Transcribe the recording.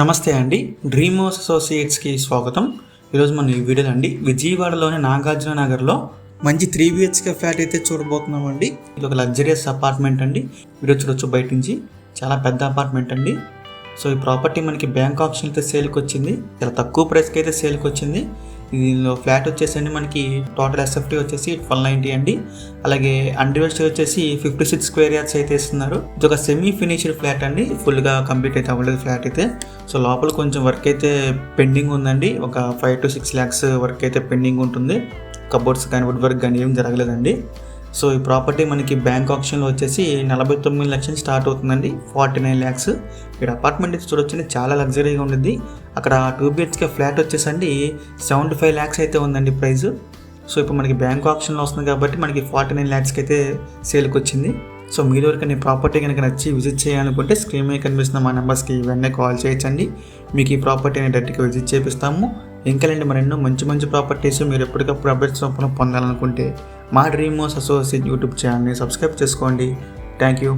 నమస్తే అండి. డ్రీమ్ అసోసియేట్స్కి స్వాగతం. ఈరోజు మనం ఈ వీడియోలో అండి విజయవాడలోని నాగార్జున నగర్లో మంచి త్రీ బిహెచ్కే ఫ్లాట్ అయితే చూడబోతున్నామండి. ఇది ఒక లగ్జరియస్ అపార్ట్మెంట్ అండి. వీడియో చూడొచ్చు బయట నుంచి. చాలా పెద్ద అపార్ట్మెంట్ అండి. సో ఈ ప్రాపర్టీ మనకి బ్యాంక్ ఆప్షన్ అయితే సేల్కి వచ్చింది చాలా తక్కువ ప్రైస్కి అయితే సేల్కి వచ్చింది దీనిలో ఫ్లాట్ వచ్చేసండి మనకి టోటల్ ఎస్ఎఫ్టీ వచ్చేసి ట్వెల్వ్ నైంటీ అండి. అలాగే అండర్వేస్ట్ వచ్చేసి ఫిఫ్టీ సిక్స్ స్క్వేర్ యార్డ్స్ అయితే ఇస్తున్నారు. ఇది ఒక సెమీ ఫినిష్డ్ ఫ్లాట్ అండి. ఫుల్గా కంప్లీట్ అయితే అవ్వలేదు ఫ్లాట్ అయితే. సో లోపల కొంచెం వర్క్ అయితే పెండింగ్ ఉందండి. ఒక five to six lakhs work అయితే పెండింగ్ ఉంటుంది. కబోర్డ్స్ కానీ వుడ్ వర్క్ కానీ ఏం జరగలేదండి. సో ఈ ప్రాపర్టీ మనకి బ్యాంక్ ఆప్షన్లో వచ్చేసి నలభై తొమ్మిది లక్షలు స్టార్ట్ అవుతుందండి. Forty nine lakhs. ఇక్కడ అపార్ట్మెంట్ చూడొచ్చింది చూడొచ్చండి చాలా లగ్జరీగా ఉంటుంది అక్కడ two B H K flat వచ్చేసండి సెవెంటీ ఫైవ్ ల్యాక్స్ అయితే ఉందండి ప్రైస్. సో ఇప్పుడు మనకి బ్యాంక్ ఆప్షన్లో వస్తుంది కాబట్టి మనకి ఫార్టీ నైన్ ల్యాక్స్కి అయితే సేల్కి వచ్చింది. సో మీరు ఎవరికైనా ఈ ప్రాపర్టీ కనుక నచ్చి విజిట్ చేయాలనుకుంటే స్క్రీన్ మీద కనిపిస్తున్న మా నెంబర్స్కి ఇవన్నీ కాల్ చేయొచ్చండి. మీకు ఈ ప్రాపర్టీని డైరెక్ట్గా విజిట్ చేపిస్తాము. ఇంకా లేండి మరి మరెన్నో మంచి మంచి ప్రాపర్టీస్ మీరు ఎప్పటికప్పుడు అప్డేట్స్ పొందాలనుకుంటే మా డ్రీమ్ హౌస్ అసోసియేట్ యూట్యూబ్ ఛానల్ని సబ్స్క్రైబ్ చేసుకోండి. Thank you.